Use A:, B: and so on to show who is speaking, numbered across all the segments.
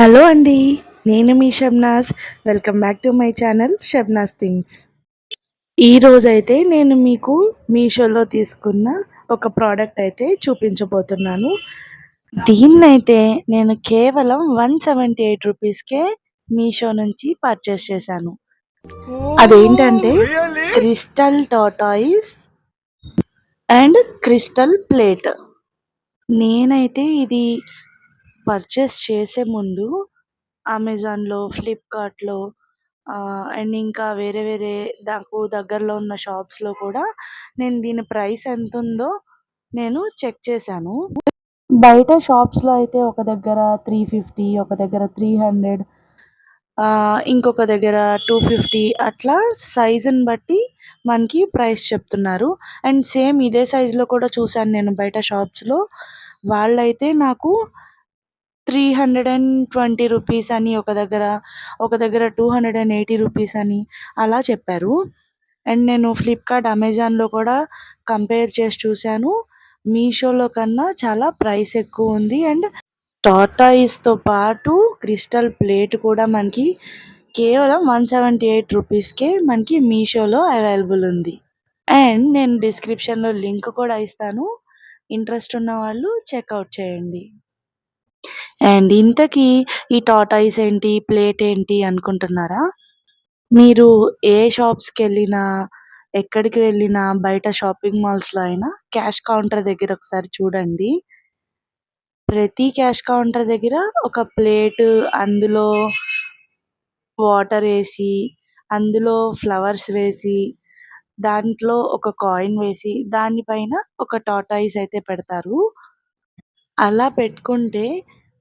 A: Hello అండి నేను మీ Shabnas welcome back to my channel Shabnas things. ఈరోజైతే నేను మీకు మీషోలో తీసుకున్న ఒక ప్రోడక్ట్ అయితే చూపించబోతున్నాను. దీన్నైతే నేను కేవలం వన్ సెవెంటీ ఎయిట్ రూపీస్కే మీషో నుంచి పర్చేస్ చేశాను. అదేంటంటే crystal tortoise and crystal plate. నేనైతే ఇది పర్చేస్ చేసే ముందు అమెజాన్లో ఫ్లిప్కార్ట్లో అండ్ ఇంకా వేరే వేరే నాకు దగ్గరలో ఉన్న షాప్స్లో కూడా నేను దీని ప్రైస్ ఎంత ఉందో నేను చెక్ చేశాను. బయట షాప్స్లో అయితే ఒక దగ్గర త్రీ ఫిఫ్టీ ఒక దగ్గర త్రీ హండ్రెడ్ ఇంకొక దగ్గర టూ ఫిఫ్టీ అట్లా సైజుని బట్టి మనకి ప్రైస్ చెప్తున్నారు. అండ్ సేమ్ ఇదే సైజులో కూడా చూశాను నేను బయట షాప్స్లో వాళ్ళైతే నాకు three hundred and twenty rupees అని ఒక దగ్గర ఒక దగ్గర two hundred and eighty rupees అని అలా చెప్పారు. అండ్ నేను ఫ్లిప్కార్ట్ అమెజాన్లో కూడా కంపేర్ చేసి చూశాను. మీషోలో కన్నా చాలా ప్రైస్ ఎక్కువ ఉంది. అండ్ టాటాయిస్తో పాటు క్రిస్టల్ ప్లేట్ కూడా మనకి కేవలం వన్ సెవెంటీ ఎయిట్ రూపీస్కే మనకి మీషోలో అవైలబుల్ ఉంది. అండ్ నేను డిస్క్రిప్షన్లో లింక్ కూడా ఇస్తాను. ఇంట్రెస్ట్ ఉన్న వాళ్ళు చెక్అవుట్ చేయండి. అండ్ ఇంతకీ ఈ టాటాయిస్ ఏంటి ప్లేట్ ఏంటి అనుకుంటున్నారా? మీరు ఏ షాప్స్కి వెళ్ళినా ఎక్కడికి వెళ్ళినా బయట షాపింగ్ మాల్స్లో అయినా క్యాష్ కౌంటర్ దగ్గర ఒకసారి చూడండి. ప్రతి క్యాష్ కౌంటర్ దగ్గర ఒక ప్లేట్ అందులో వాటర్ వేసి అందులో ఫ్లవర్స్ వేసి దాంట్లో ఒక కాయిన్ వేసి దానిపైన ఒక టాటాయిస్ అయితే పెడతారు. అలా పెట్టుకుంటే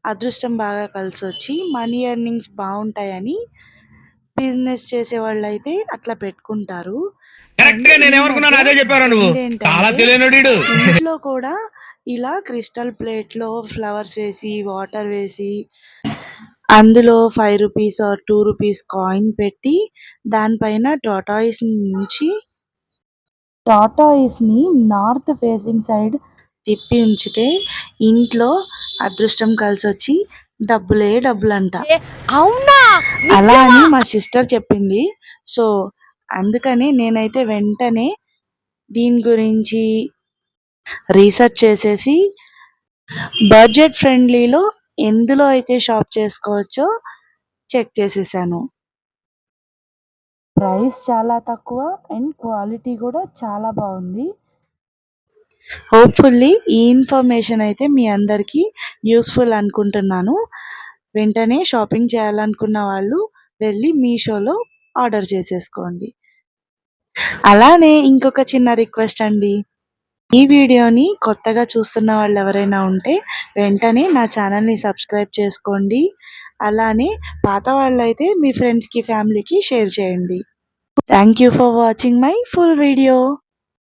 A: అదృష్టం బాగా కలిసి వచ్చి మనీ ఎర్నింగ్స్ బాగుంటాయని బిజినెస్ చేసే వాళ్ళు అయితే అట్లా పెట్టుకుంటారు ఇంట్లో కూడా ఇలా క్రిస్టల్ ప్లేట్లో ఫ్లవర్స్ వేసి వాటర్ వేసి అందులో five rupees or two rupees coin పెట్టి దానిపైన టాటాయిస్ నుంచి టాటాయిస్ని నార్త్ ఫేసింగ్ సైడ్ తిప్పి ఉంచితే ఇంట్లో అదృష్టం కలిసి వచ్చి డబ్బులే డబ్బులంట.
B: అవునా?
A: అలా అని మా సిస్టర్ చెప్పింది. సో అందుకని నేనైతే వెంటనే దీని గురించి రీసెర్చ్ చేసేసి బడ్జెట్ ఫ్రెండ్లీలో ఎందులో అయితే షాప్ చేసుకోవచ్చో చెక్ చేసేసాను. ప్రైస్ చాలా తక్కువ అండ్ క్వాలిటీ కూడా చాలా బాగుంది. హోప్ఫుల్లీ ఈ ఇన్ఫర్మేషన్ అయితే మీ అందరికీ యూస్ఫుల్ అనుకుంటున్నాను. వెంటనే షాపింగ్ చేయాలనుకున్న వాళ్ళు వెళ్ళి మీషోలో ఆర్డర్ చేసేసుకోండి. అలానే ఇంకొక చిన్న రిక్వెస్ట్ అండి. ఈ వీడియోని కొత్తగా చూస్తున్న వాళ్ళు ఎవరైనా ఉంటే వెంటనే నా ఛానల్ని సబ్స్క్రైబ్ చేసుకోండి. అలానే పాత వాళ్ళైతే మీ ఫ్రెండ్స్కి ఫ్యామిలీకి షేర్ చేయండి. Thank you for watching my full video